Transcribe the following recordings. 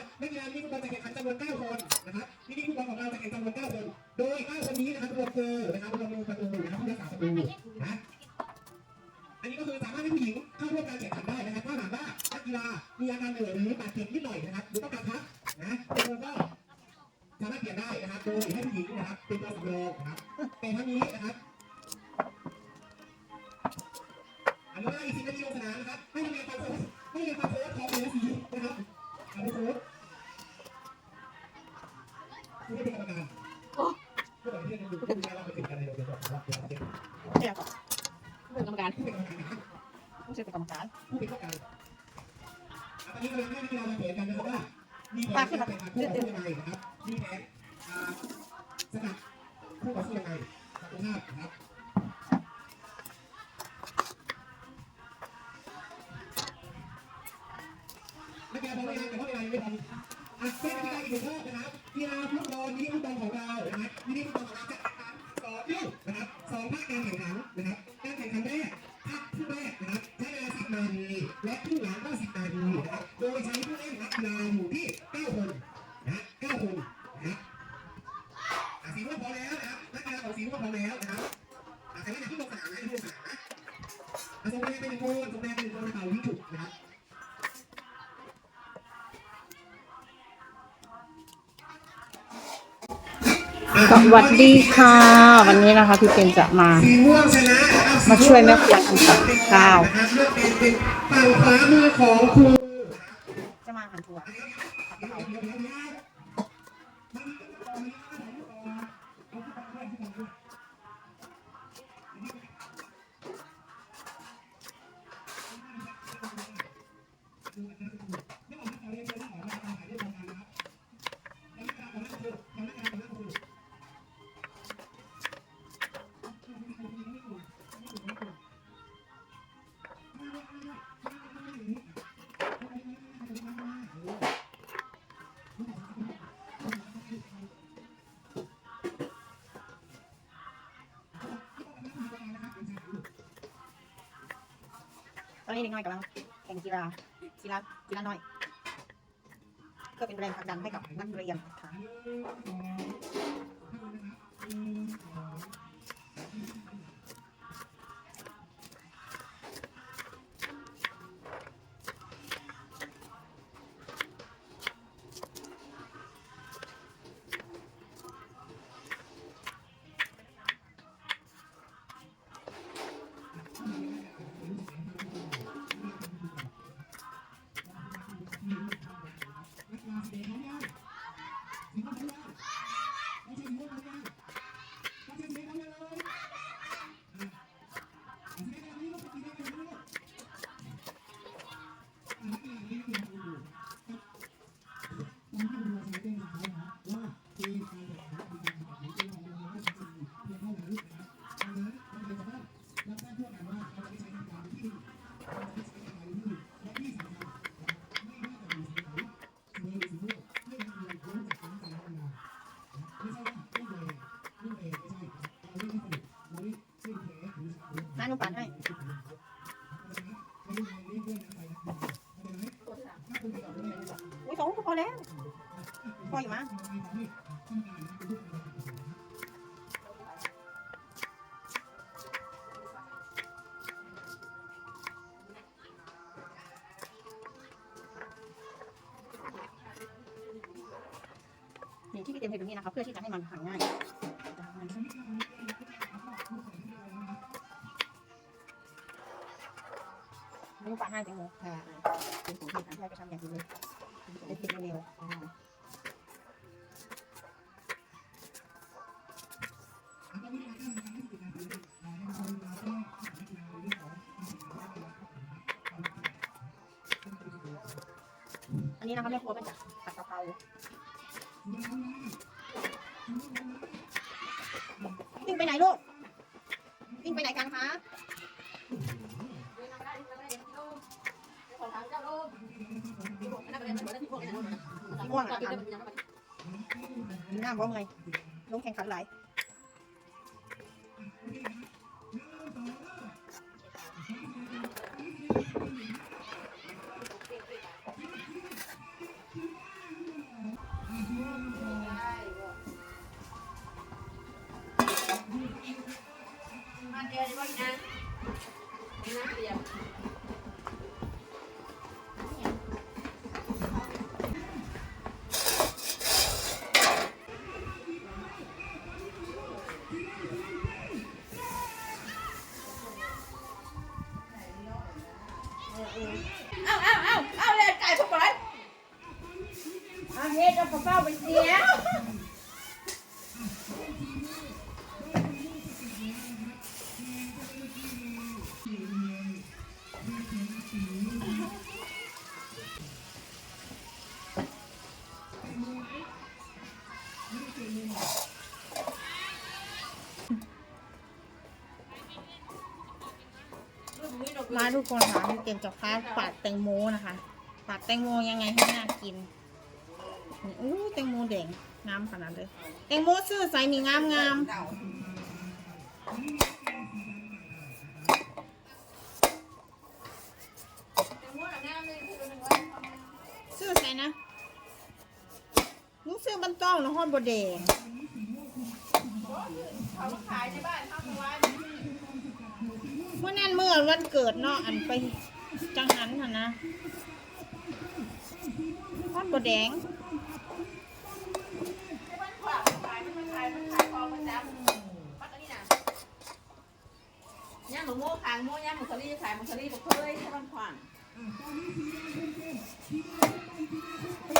นะครับนักกีฬาที่ผู้บอลจะแข่งขันจำนวน9คนนะครับที่นี่ผู้บอลของเราจะแข่งจำนวน9คน โดย9คนนี้นะครับรวมคือนะครับรวมประตูนะครับผู้รักษาประตูนะอันนี้ก็คือสามารถให้ผู้หญิงเข้าร่วมการแข่งขันได้นะครับถ้าหากว่านักกีฬามีอาการเหนื่อยหรือบาดเจ็บนิดหน่อยนะครับหรือต้องการพักนะเราก็สามารถเปลี่ยนได้นะครับโดยให้ผู้หญิงนะครับเป็นตัวสำรองนะครับแต่ทั้งนี้นะครับอันนี้อีกสิบนาทีลงสนามนะครับให้เรียนความโค้ชให้เรียนความโค้ช ยังไงสักภาพครับนักกีฬาพร้อมหรือยังแต่ว่าเวลายังไม่พร้อมอะเป็นกีฬาอีกหนึ่งข้อนะครับกีฬาฟุตบอลมินิฟุตบอลของเรานะครับมินิฟุตบอล สวัสดีค่ะ วันนี้นะคะพี่เป็นจะมาสีม่วงชนะมาช่วยแม่ครัวทำกับข้าวนะครับเลือ อนนี้เด็กน้อยกำลังแข่งกีฬากีฬากีฬาน้อย เพื่อเป็นแรงผลักดันให้กับนักเรียนค่ะ พื่อที่จะให้มันหั่นง่ายไม่ฝาให้จังเลยค่ะเป็นสิ่งที่ทำให้ไปทำอย่างอื่นเลยเป็นสิ่เร็วอันนี้นะคะแม่ครัวเป็นจาก ง่วงอ่ะน้ำบ่เมื่อยลงแข่งขันหลายมาเจอได้บ่อีกนะนะเดี๋ยว เอากระเป๋าไปเสียมาทุกคนค่ะมีเกมจะพาปาดแตงโมนะคะ ปาดแตงโมยังไงให้น่ากิน นี่อู้แตงโมแดงงามขนาดเลยแตงโมซื้อใส่นี่งามงามซื้อใส่นะลูกซื้อบันต้องนะฮอดบดแดงเขาขายในบ้านเขาเอาไว้เมื่อนั้นเมื่อวันเกิดเนาะอันไปจังหันค่ะนะฮอดบดแดง ในบ้านขวางขายมันขาย มันขายของมันจ้ำปักอันนี้นะย่างหมูโม่ขางโม่ย่างหมูสลีขายหมูสลีบอกเคยในบ้านขวาง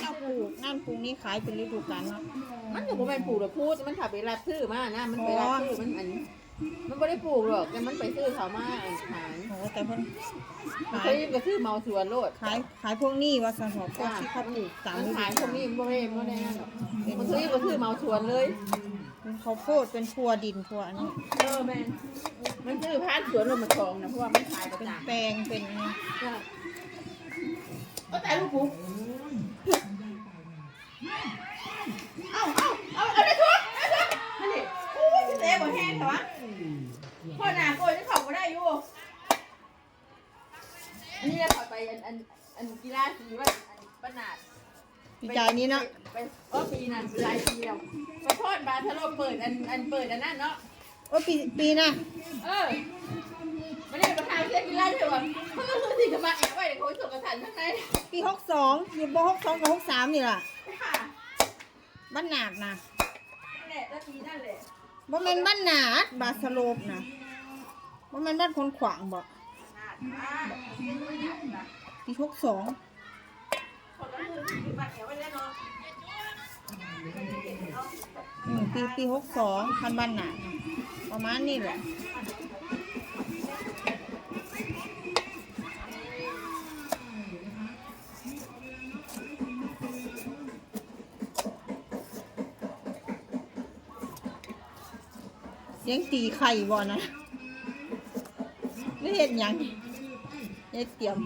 เจ้าปลูกนั่นปลูกนี่ขายเป็นฤดูกาลเนาะมันอยู่บนใบปลูกหรอกพูดมันขับไปรับซื้อมานะมันไปรับซื้อมันอันมันไม่ได้ปลูกหรอกแต่มันไปซื้อเขามาอันขายโอ้แต่เพิ่นมันขาเคยยก็ซื้อเมาสวนโลดขายขายพวกนี้ว่าสนอพวกที่เขาปลูกตามมันฤดูขายกาพวกลนี้มันไม่ไม่ได้นั่นหรอกมันเคยก็ซื้อเมาสวนเลย เป็นข้าวโพดเป็นพัวดินพัวอันนี้เออแมนมันซื้อพานสวนลงมาทองนะเพราะว่ามันขายประเป็นจำแปลงเป็นอันนี้ก็แต่ลูกปุ๊บเอาเอาเอาเอาได้ทุกได้ทุกนั่นดิโอ้ยเตะบ่แห้งเหรอวะพ่อหนาโกยที่เขาก็ได้อยู่อันนี้เราไปอันอันอันกีฬาสีว่าอันปนาด ปีกายนี้เนาะไปเออปีนั้นหลายปีแล้วไปท อดบาร์ทะโลเปิดอันอันเปิดอันนั้นเนาะ โอ้ปีปีน่ะเออมันได้ประธานเล่นกีฬาใช่ป่ะเขาก็คือสิ่งที่มาแอบไว้ในโค้ชส่งกระสันข้างในปีหกสองอยู่บ่หกสองกับหกสามนี่ล่ะค่ะบ้านนาดนะนั่นแหละแล้วปีนั่นแหละบ่แม่นบ้านนาดบาสโลปนะบ่แม่นบ้านคนขวางบ่นาดมากเป็นตัวใหญ่นะปีหกสองคนก็คือสิ่งที่มาแอบไว้แล้วเนาะ อืมปีปีหกสองพันบ้านนาดนะประมาณนี้แหละเสียงตีไข่บ่นะไม่เห็นยังเฮ็ดเตรียม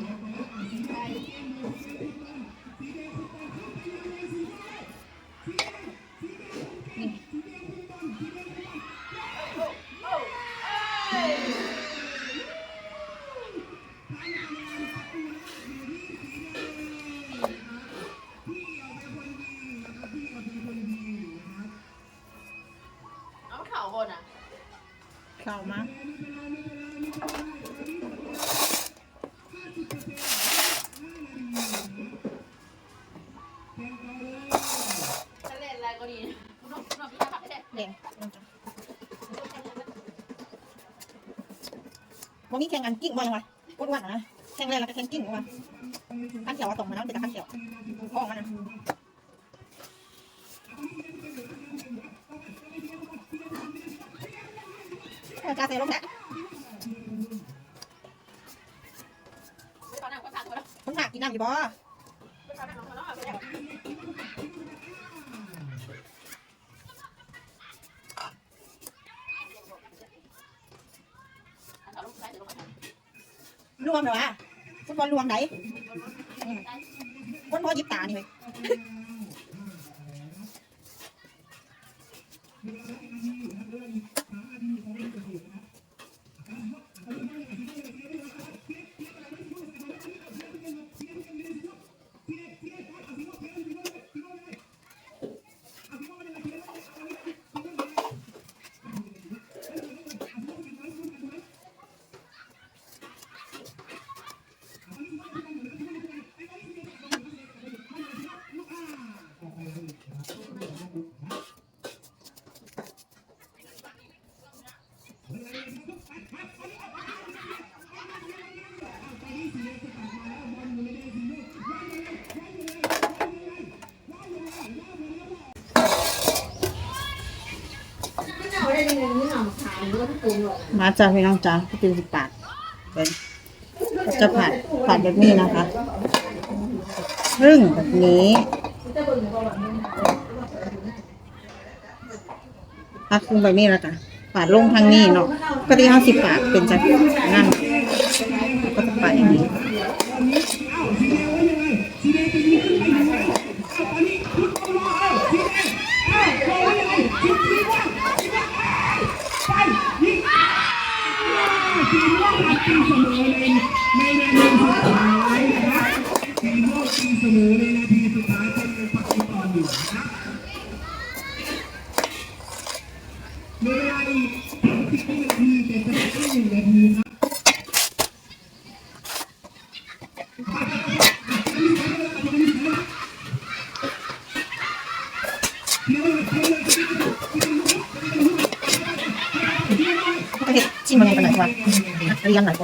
วันนี้แข่งกันกิ้งบ่ยังไงอ้วนๆนะแข่งแรกแล้วก็แข่งกิ้งว่าขั้นเขียวว่าตรงมาแล้วเป็นขั้นเขียวพ้องมันนะเออกาเซ่ลงแล้วตอนนั้นก็สั่งมาแล้วผมหากินน้ำอยู่บ่ ตอนนั้นน้องเขาเนาะเอาไปแล้ว รวมเหรอวะฟุตบอลรวมไหนอืมคนพอยิบตานี่เลย มาจากพี่น้องจ้าก็เป็นสิบบาทเป็นก็จะผัดผัดแบบนี้นะคะครึ่งแบบนี้ผัดครึ่งแบบนี้แล้วจ้ะปาดลงทางนี้เนาะก็ที่ห้าสิบบาทเป็นจะนั่นก็จะปาดอย่างนี้ ในนาทีสุดท้ายนะครับทีมโลกตีเสมอในนาทีสุดท้ายเป็นเป็นปักที่ต่อยู่นะครับเวลาอีกสิบนาทีเป็นจะได้หนึ่งนาทีครับจะชิมมันกันหน่อยว่า เรียงหน่อ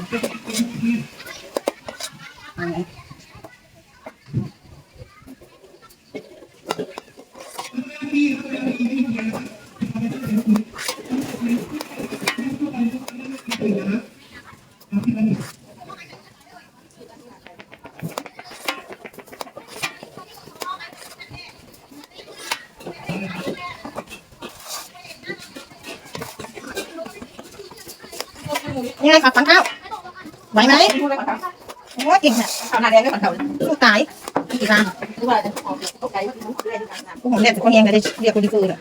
ยก่อนอันนี้ยังไงครับฟังข้าไหวไหมพูดอะไรก่อนครับโอ้เก่งเนี่ยข่าวหน้าแดงไม่ก่อนข่าวสู้ตายอีกครั้งรู้ว่าจะออกตกใจว่ารู้อะไรที่ทำงานพวกผมเนี่ยแต่ก็ยังไม่ได้เรียกคนดีคือเลย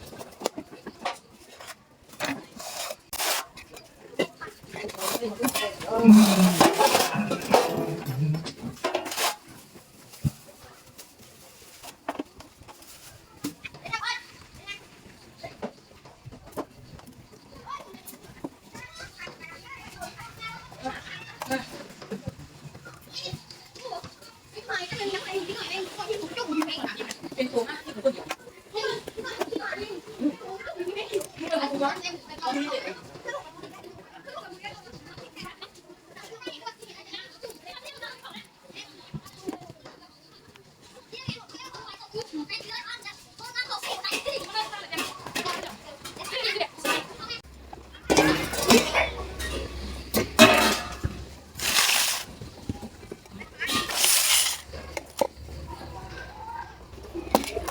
我们就不去那个哪里还可以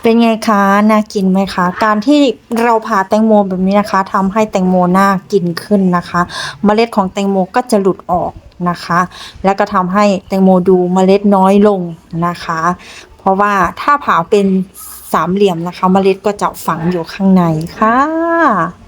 เป็นไงคะน่ากินไหมคะ การที่เราผ่าแตงโมแบบนี้นะคะทำให้แตงโมน่ากินขึ้นนะคะ เมล็ดของแตงโมก็จะหลุดออกนะคะ แล้วก็ทำให้แตงโมดูเมล็ดน้อยลงนะคะ เพราะว่าถ้าผ่าเป็นสามเหลี่ยมนะคะ เมล็ดก็จะฝังอยู่ข้างในค่ะ